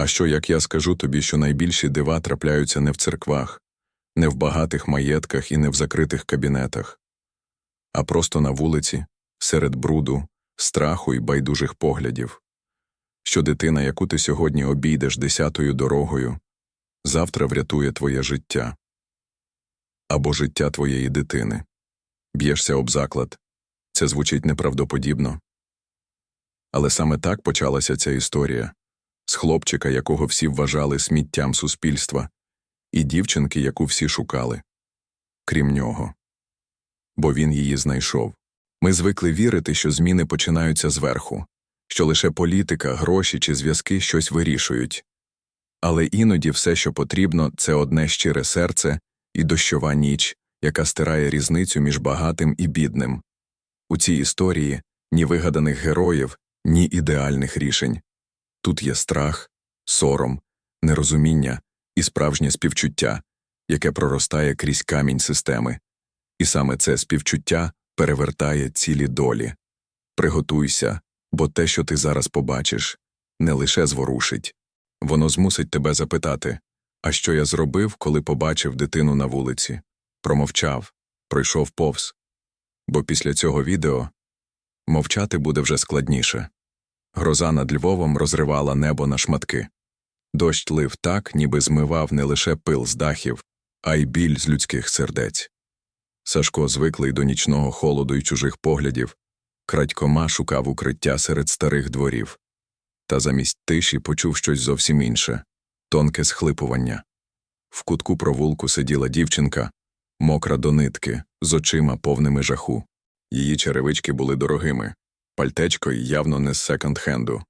А що, як я скажу тобі, що найбільші дива трапляються не в церквах, не в багатих маєтках і не в закритих кабінетах, а просто на вулиці, серед бруду, страху і байдужих поглядів, що дитина, яку ти сьогодні обійдеш десятою дорогою, завтра врятує твоє життя або життя твоєї дитини. Б'єшся об заклад. Це звучить неправдоподібно. Але саме так почалася ця історія з хлопчика, якого всі вважали сміттям суспільства, і дівчинки, яку всі шукали, крім нього. Бо він її знайшов. Ми звикли вірити, що зміни починаються зверху, що лише політика, гроші чи зв'язки щось вирішують. Але іноді все, що потрібно, це одне щире серце і дощова ніч, яка стирає різницю між багатим і бідним. У цій історії ні вигаданих героїв, ні ідеальних рішень. Тут є страх, сором, нерозуміння і справжнє співчуття, яке проростає крізь камінь системи. І саме це співчуття перевертає цілі долі. Приготуйся, бо те, що ти зараз побачиш, не лише зворушить, воно змусить тебе запитати а що я зробив, коли побачив дитину на вулиці? Промовчав, пройшов повз. Бо після цього відео мовчати буде вже складніше. Гроза над Львовом розривала небо на шматки. Дощ лив так, ніби змивав не лише пил з дахів, а й біль з людських сердець. Сашко, звиклий до нічного холоду й чужих поглядів, крадькома шукав укриття серед старих дворів. Та замість тиші почув щось зовсім інше тонке схлипування. В кутку провулку сиділа дівчинка, мокра до нитки, з очима повними жаху. Її черевички були дорогими, пальтечко явно не з секонд-хенду.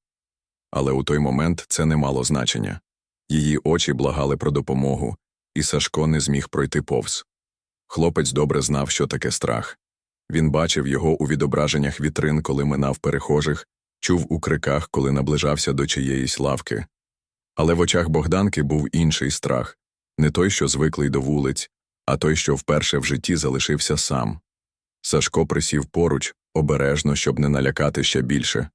Але у той момент це не мало значення. Її очі благали про допомогу, і Сашко не зміг пройти повз. Хлопець добре знав, що таке страх. Він бачив його у відображеннях вітрин, коли минав перехожих, чув у криках, коли наближався до чиєїсь лавки. Але в очах Богданки був інший страх не той, що звиклий до вулиць, а той, що вперше в житті залишився сам. Сашко присів поруч, обережно, щоб не налякати ще більше.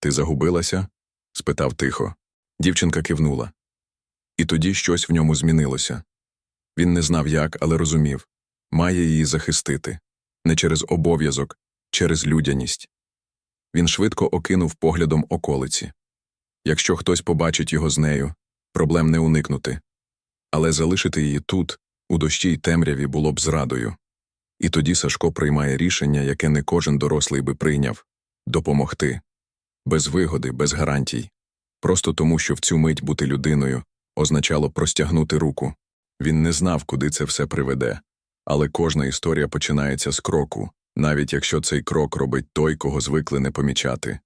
Ти загубилася? спитав тихо. Дівчинка кивнула. І тоді щось в ньому змінилося. Він не знав як, але розумів має її захистити не через обов'язок, через людяність. Він швидко окинув поглядом околиці. Якщо хтось побачить його з нею, проблем не уникнути. Але залишити її тут, у дощі й темряві, було б зрадою. І тоді Сашко приймає рішення, яке не кожен дорослий би прийняв допомогти. Без вигоди, без гарантій. Просто тому, що в цю мить бути людиною означало простягнути руку. Він не знав, куди це все приведе. Але кожна історія починається з кроку, навіть якщо цей крок робить той, кого звикли не помічати.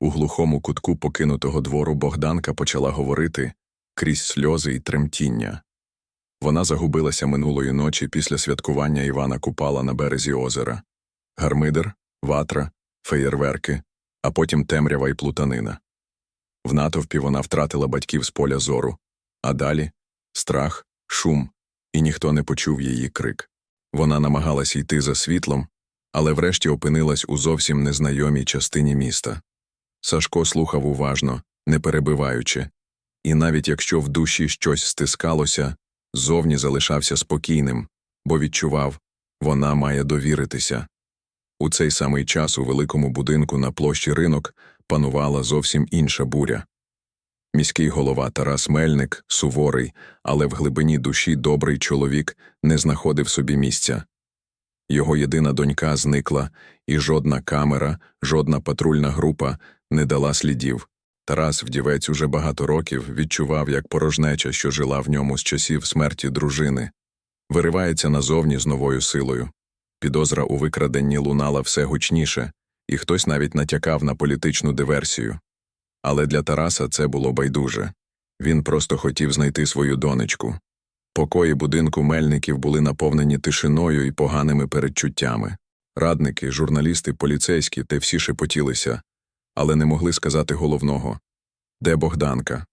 У глухому кутку покинутого двору Богданка почала говорити крізь сльози й тремтіння. Вона загубилася минулої ночі після святкування Івана Купала на березі озера гармидер, ватра, феєрверки, а потім темрява й плутанина. В натовпі вона втратила батьків з поля зору, а далі страх, шум, і ніхто не почув її крик. Вона намагалась йти за світлом, але врешті опинилась у зовсім незнайомій частині міста. Сашко слухав уважно, не перебиваючи, і навіть якщо в душі щось стискалося, зовні залишався спокійним, бо відчував вона має довіритися. У цей самий час у великому будинку на площі ринок панувала зовсім інша буря. Міський голова Тарас Мельник, суворий, але в глибині душі добрий чоловік, не знаходив собі місця. Його єдина донька зникла, і жодна камера, жодна патрульна група не дала слідів. Тарас, вдівець, уже багато років відчував, як порожнеча, що жила в ньому з часів смерті дружини, виривається назовні з новою силою. Підозра у викраденні лунала все гучніше, і хтось навіть натякав на політичну диверсію. Але для Тараса це було байдуже він просто хотів знайти свою донечку. Покої будинку мельників були наповнені тишиною і поганими передчуттями. Радники, журналісти, поліцейські те всі шепотілися, але не могли сказати головного де Богданка.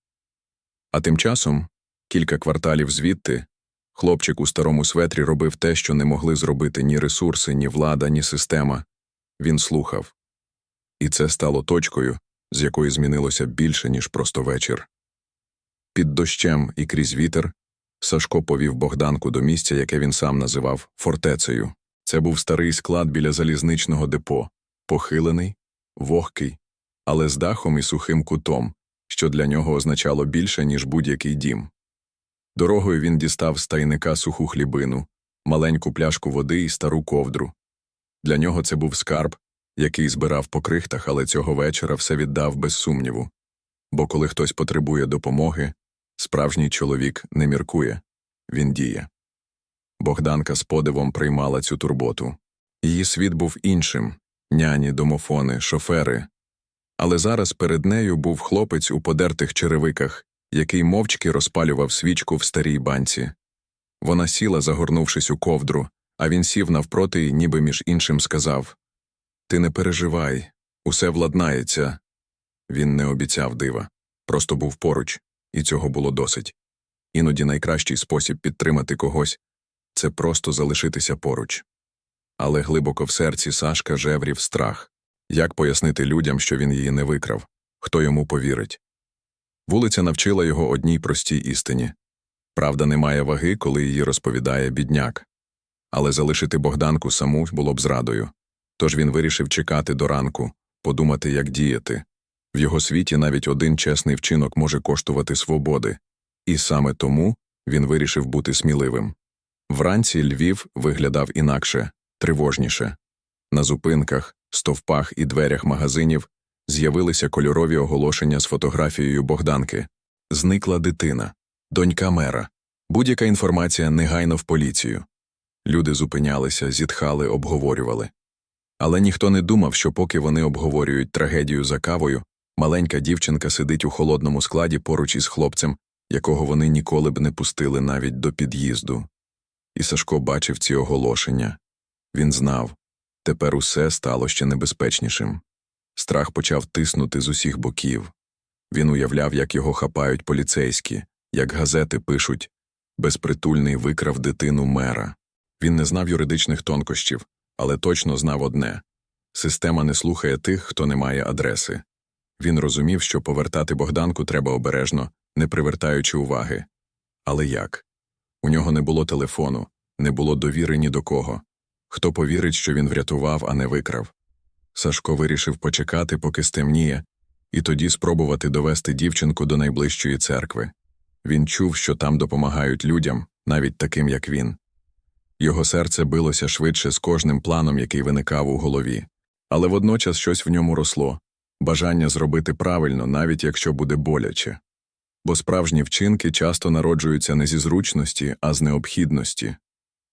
А тим часом, кілька кварталів звідти, хлопчик у старому светрі робив те, що не могли зробити ні ресурси, ні влада, ні система. Він слухав. І це стало точкою, з якої змінилося більше, ніж просто вечір. Під дощем і крізь вітер Сашко повів Богданку до місця, яке він сам називав фортецею. Це був старий склад біля залізничного депо, похилений, вогкий, але з дахом і сухим кутом, що для нього означало більше, ніж будь-який дім. Дорогою він дістав з тайника суху хлібину, маленьку пляшку води і стару ковдру. Для нього це був скарб, який збирав по крихтах, але цього вечора все віддав без сумніву. Бо коли хтось потребує допомоги, справжній чоловік не міркує, він діє. Богданка з подивом приймала цю турботу. Її світ був іншим няні, домофони, шофери. Але зараз перед нею був хлопець у подертих черевиках, який мовчки розпалював свічку в старій банці. Вона сіла, загорнувшись у ковдру, а він сів навпроти і ніби між іншим сказав Ти не переживай, усе владнається. Він не обіцяв дива, просто був поруч, і цього було досить. Іноді найкращий спосіб підтримати когось це просто залишитися поруч. Але глибоко в серці Сашка жеврів страх як пояснити людям, що він її не викрав, хто йому повірить. Вулиця навчила його одній простій істині правда не має ваги, коли її розповідає бідняк. Але залишити Богданку саму було б зрадою. Тож він вирішив чекати до ранку, подумати, як діяти. В його світі навіть один чесний вчинок може коштувати свободи, і саме тому він вирішив бути сміливим. Вранці Львів виглядав інакше, тривожніше. На зупинках, стовпах і дверях магазинів з'явилися кольорові оголошення з фотографією Богданки. Зникла дитина, донька мера. Будь-яка інформація негайно в поліцію. Люди зупинялися, зітхали, обговорювали. Але ніхто не думав, що поки вони обговорюють трагедію за кавою, маленька дівчинка сидить у холодному складі поруч із хлопцем, якого вони ніколи б не пустили навіть до під'їзду. І Сашко бачив ці оголошення. Він знав тепер усе стало ще небезпечнішим. Страх почав тиснути з усіх боків. Він уявляв, як його хапають поліцейські, як газети пишуть безпритульний викрав дитину мера. Він не знав юридичних тонкощів, але точно знав одне система не слухає тих, хто не має адреси. Він розумів, що повертати Богданку треба обережно, не привертаючи уваги. Але як? У нього не було телефону, не було довіри ні до кого. Хто повірить, що він врятував, а не викрав? Сашко вирішив почекати, поки стемніє, і тоді спробувати довести дівчинку до найближчої церкви. Він чув, що там допомагають людям, навіть таким, як він. Його серце билося швидше з кожним планом, який виникав у голові, але водночас щось в ньому росло бажання зробити правильно, навіть якщо буде боляче. Бо справжні вчинки часто народжуються не зі зручності, а з необхідності,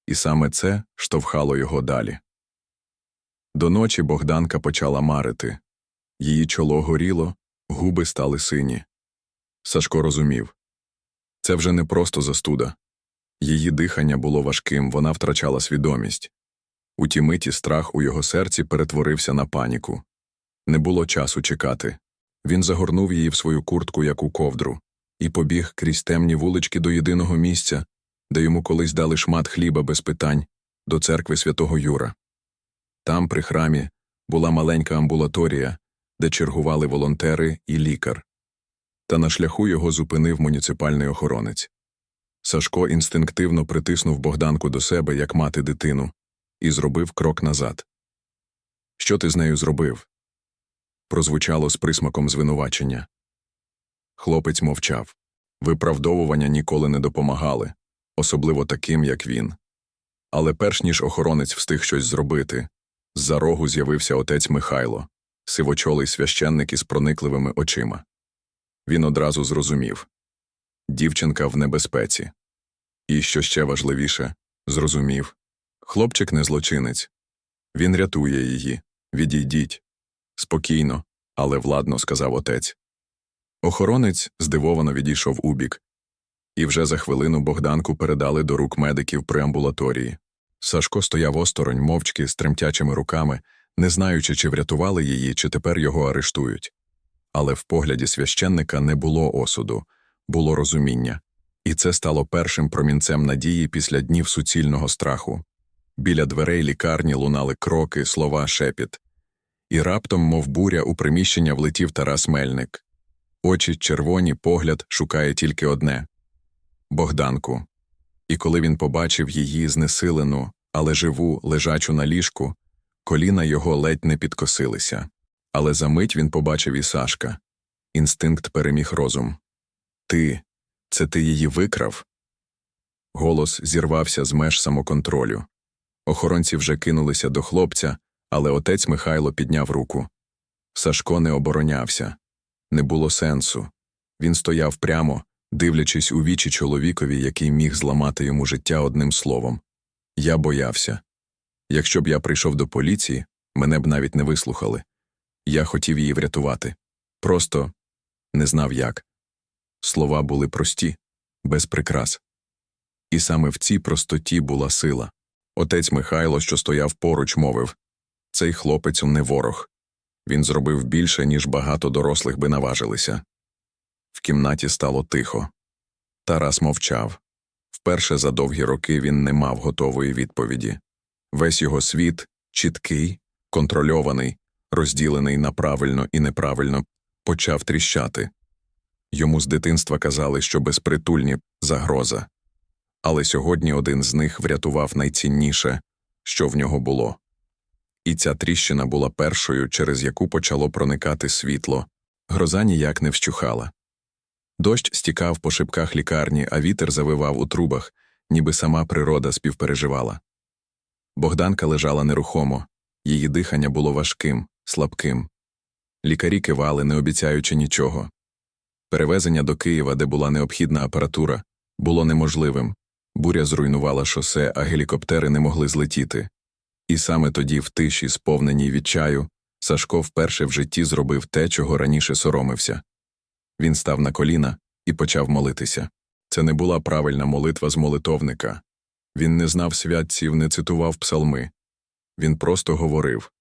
і саме це штовхало його далі. До ночі Богданка почала марити. Її чоло горіло, губи стали сині. Сашко розумів це вже не просто застуда. Її дихання було важким, вона втрачала свідомість. У ті миті страх у його серці перетворився на паніку. Не було часу чекати. Він загорнув її в свою куртку, як у ковдру, і побіг крізь темні вулички до єдиного місця, де йому колись дали шмат хліба без питань, до церкви святого Юра. Там, при храмі, була маленька амбулаторія, де чергували волонтери і лікар. Та на шляху його зупинив муніципальний охоронець. Сашко інстинктивно притиснув Богданку до себе, як мати дитину, і зробив крок назад. Що ти з нею зробив? прозвучало з присмаком звинувачення. Хлопець мовчав. Виправдовування ніколи не допомагали, особливо таким, як він. Але перш ніж охоронець встиг щось зробити, з за рогу з'явився отець Михайло, сивочолий священник із проникливими очима. Він одразу зрозумів дівчинка в небезпеці. І, що ще важливіше, зрозумів хлопчик не злочинець. Він рятує її. Відійдіть. Спокійно, але владно сказав отець. Охоронець здивовано відійшов убік, і вже за хвилину Богданку передали до рук медиків при амбулаторії. Сашко стояв осторонь, мовчки, з тремтячими руками, не знаючи, чи врятували її, чи тепер його арештують. Але в погляді священника не було осуду, було розуміння, і це стало першим промінцем надії після днів суцільного страху. Біля дверей лікарні лунали кроки, слова, шепіт. І раптом, мов буря, у приміщення влетів Тарас Мельник. Очі червоні, погляд шукає тільки одне Богданку. І коли він побачив її знесилену, але живу, лежачу на ліжку, коліна його ледь не підкосилися. Але за мить він побачив і Сашка. Інстинкт переміг розум. Ти, це ти її викрав? Голос зірвався з меж самоконтролю. Охоронці вже кинулися до хлопця, але отець Михайло підняв руку. Сашко не оборонявся. Не було сенсу. Він стояв прямо, дивлячись у вічі чоловікові, який міг зламати йому життя одним словом. Я боявся. Якщо б я прийшов до поліції, мене б навіть не вислухали. Я хотів її врятувати. Просто не знав як. Слова були прості, без прикрас. І саме в цій простоті була сила. Отець Михайло, що стояв поруч, мовив цей хлопець не ворог. Він зробив більше, ніж багато дорослих би наважилися. В кімнаті стало тихо. Тарас мовчав. Вперше за довгі роки він не мав готової відповіді. Весь його світ чіткий, контрольований, розділений на правильно і неправильно, почав тріщати. Йому з дитинства казали, що безпритульні загроза. Але сьогодні один з них врятував найцінніше, що в нього було. І ця тріщина була першою, через яку почало проникати світло. Гроза ніяк не вщухала. Дощ стікав по шибках лікарні, а вітер завивав у трубах, ніби сама природа співпереживала. Богданка лежала нерухомо, її дихання було важким, слабким. Лікарі кивали, не обіцяючи нічого. Перевезення до Києва, де була необхідна апаратура, було неможливим. Буря зруйнувала шосе, а гелікоптери не могли злетіти. І саме тоді, в тиші, сповненій відчаю, Сашко вперше в житті зробив те, чого раніше соромився. Він став на коліна і почав молитися. Це не була правильна молитва з молитовника. Він не знав святців, не цитував псалми. Він просто говорив.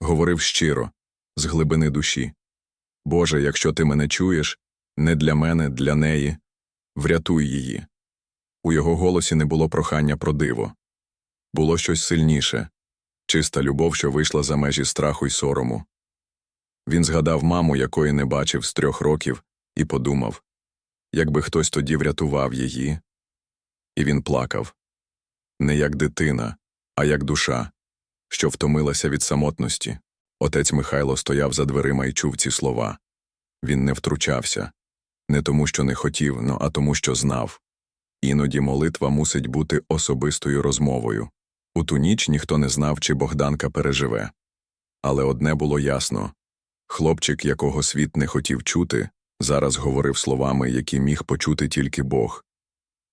Говорив щиро, з глибини душі. Боже, якщо ти мене чуєш, не для мене, для неї, врятуй її. У його голосі не було прохання про диво. Було щось сильніше чиста любов, що вийшла за межі страху й сорому. Він згадав маму, якої не бачив з трьох років, і подумав якби хтось тоді врятував її. І він плакав не як дитина, а як душа, що втомилася від самотності. Отець Михайло стояв за дверима і чув ці слова. Він не втручався не тому, що не хотів, но а тому, що знав. Іноді молитва мусить бути особистою розмовою. У ту ніч ніхто не знав, чи Богданка переживе. Але одне було ясно хлопчик, якого світ не хотів чути, зараз говорив словами, які міг почути тільки Бог.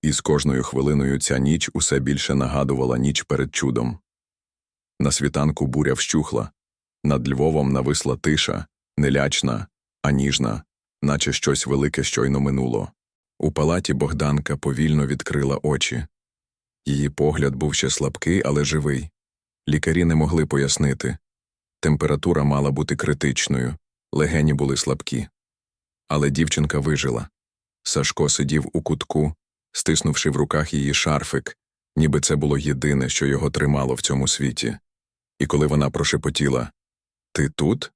І з кожною хвилиною ця ніч усе більше нагадувала ніч перед чудом. На світанку буря вщухла, над Львовом нависла тиша, нелячна, а ніжна, наче щось велике щойно минуло. У палаті Богданка повільно відкрила очі. Її погляд був ще слабкий, але живий. Лікарі не могли пояснити. Температура мала бути критичною, легені були слабкі. Але дівчинка вижила. Сашко сидів у кутку, стиснувши в руках її шарфик, ніби це було єдине, що його тримало в цьому світі. І коли вона прошепотіла Ти тут?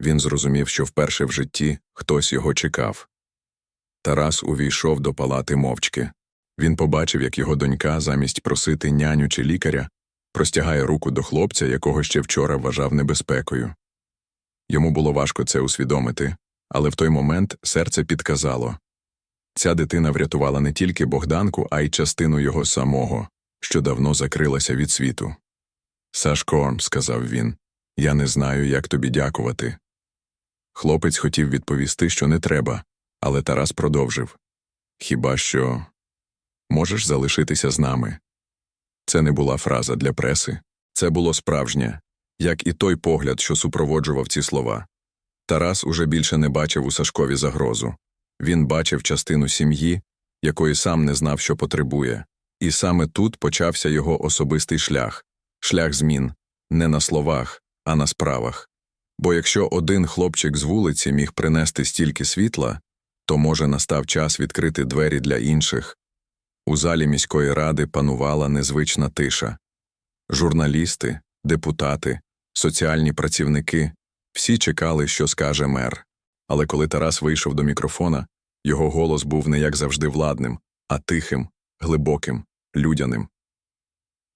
Він зрозумів, що вперше в житті хтось його чекав. Тарас увійшов до палати мовчки. Він побачив, як його донька, замість просити няню чи лікаря, простягає руку до хлопця, якого ще вчора вважав небезпекою. Йому було важко це усвідомити, але в той момент серце підказало ця дитина врятувала не тільки Богданку, а й частину його самого, що давно закрилася від світу. Сашко, сказав він, я не знаю, як тобі дякувати. Хлопець хотів відповісти, що не треба, але Тарас продовжив Хіба що можеш залишитися з нами. Це не була фраза для преси, це було справжнє, як і той погляд, що супроводжував ці слова. Тарас уже більше не бачив у Сашкові загрозу. Він бачив частину сім'ї, якої сам не знав, що потребує, і саме тут почався його особистий шлях шлях змін не на словах, а на справах. Бо якщо один хлопчик з вулиці міг принести стільки світла, то, може, настав час відкрити двері для інших. У залі міської ради панувала незвична тиша. Журналісти, депутати, соціальні працівники всі чекали, що скаже мер. Але коли Тарас вийшов до мікрофона, його голос був не як завжди владним, а тихим, глибоким, людяним.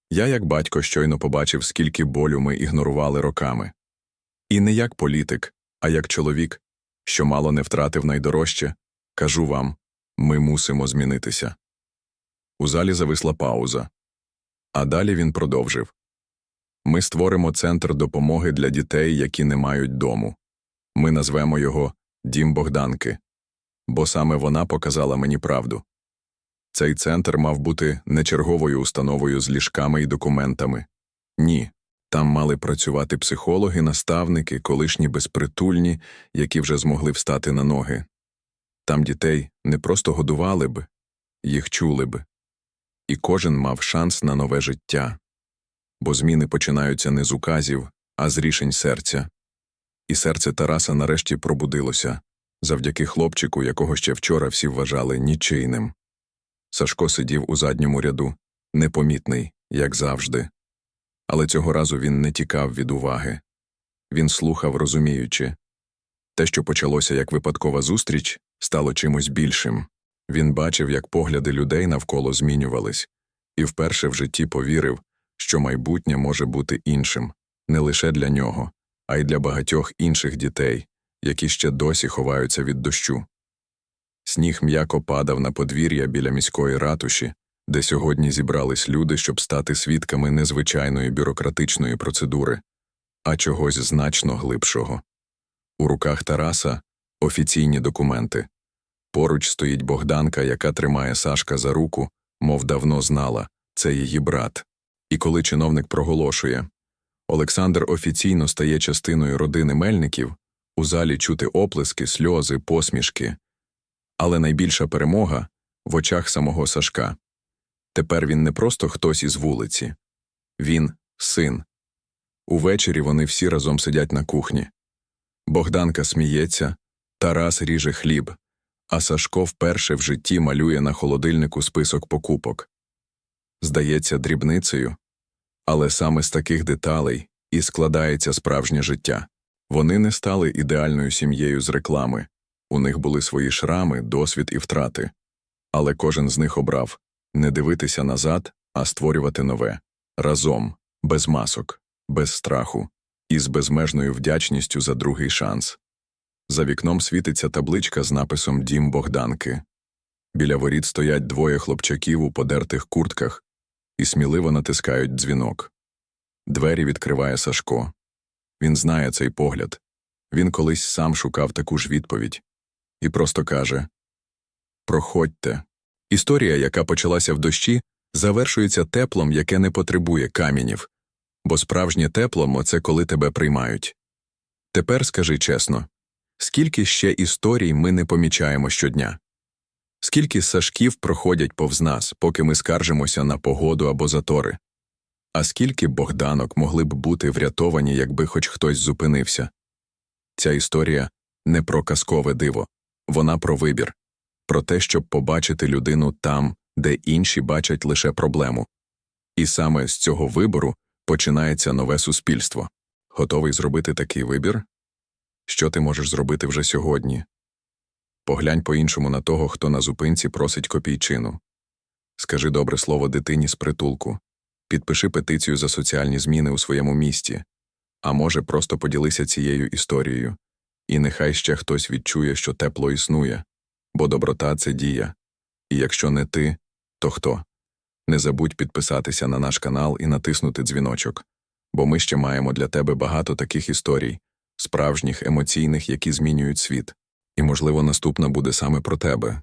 Я, як батько, щойно побачив, скільки болю ми ігнорували роками. І не як політик, а як чоловік, що мало не втратив найдорожче, кажу вам ми мусимо змінитися. У залі зависла пауза. А далі він продовжив Ми створимо центр допомоги для дітей, які не мають дому. Ми назвемо його Дім Богданки, бо саме вона показала мені правду. Цей центр мав бути не черговою установою з ліжками і документами. Ні, там мали працювати психологи, наставники, колишні безпритульні, які вже змогли встати на ноги. Там дітей не просто годували б, їх чули б. І кожен мав шанс на нове життя. Бо зміни починаються не з указів, а з рішень серця. І серце Тараса нарешті пробудилося завдяки хлопчику, якого ще вчора всі вважали нічийним. Сашко сидів у задньому ряду, непомітний, як завжди. Але цього разу він не тікав від уваги. Він слухав, розуміючи. Те, що почалося як випадкова зустріч, стало чимось більшим. Він бачив, як погляди людей навколо змінювались, і вперше в житті повірив, що майбутнє може бути іншим не лише для нього, а й для багатьох інших дітей, які ще досі ховаються від дощу. Сніг м'яко падав на подвір'я біля міської ратуші, де сьогодні зібрались люди, щоб стати свідками незвичайної бюрократичної процедури, а чогось значно глибшого. У руках Тараса офіційні документи. Поруч стоїть Богданка, яка тримає Сашка за руку, мов давно знала це її брат. І коли чиновник проголошує Олександр офіційно стає частиною родини Мельників, у залі чути оплески, сльози, посмішки. Але найбільша перемога в очах самого Сашка. Тепер він не просто хтось із вулиці, він син. Увечері вони всі разом сидять на кухні. Богданка сміється, Тарас ріже хліб, а Сашко вперше в житті малює на холодильнику список покупок. Здається, дрібницею, але саме з таких деталей і складається справжнє життя. Вони не стали ідеальною сім'єю з реклами, у них були свої шрами, досвід і втрати. Але кожен з них обрав не дивитися назад, а створювати нове разом, без масок, без страху і з безмежною вдячністю за другий шанс. За вікном світиться табличка з написом Дім Богданки. Біля воріт стоять двоє хлопчаків у подертих куртках і сміливо натискають дзвінок. Двері відкриває Сашко. Він знає цей погляд. Він колись сам шукав таку ж відповідь і просто каже Проходьте. Історія, яка почалася в дощі, завершується теплом, яке не потребує камінів, бо справжнє тепло це коли тебе приймають. Тепер скажи чесно скільки ще історій ми не помічаємо щодня? Скільки сашків проходять повз нас, поки ми скаржимося на погоду або затори? А скільки богданок могли б бути врятовані, якби хоч хтось зупинився? Ця історія не про казкове диво, вона про вибір, про те, щоб побачити людину там, де інші бачать лише проблему. І саме з цього вибору починається нове суспільство. Готовий зробити такий вибір? Що ти можеш зробити вже сьогодні? Поглянь по-іншому на того, хто на зупинці просить копійчину. Скажи добре слово дитині з притулку, підпиши петицію за соціальні зміни у своєму місті, а може, просто поділися цією історією, і нехай ще хтось відчує, що тепло існує, бо доброта це дія. І якщо не ти, то хто? Не забудь підписатися на наш канал і натиснути дзвіночок, бо ми ще маємо для тебе багато таких історій, справжніх, емоційних, які змінюють світ. І, можливо, наступна буде саме про тебе.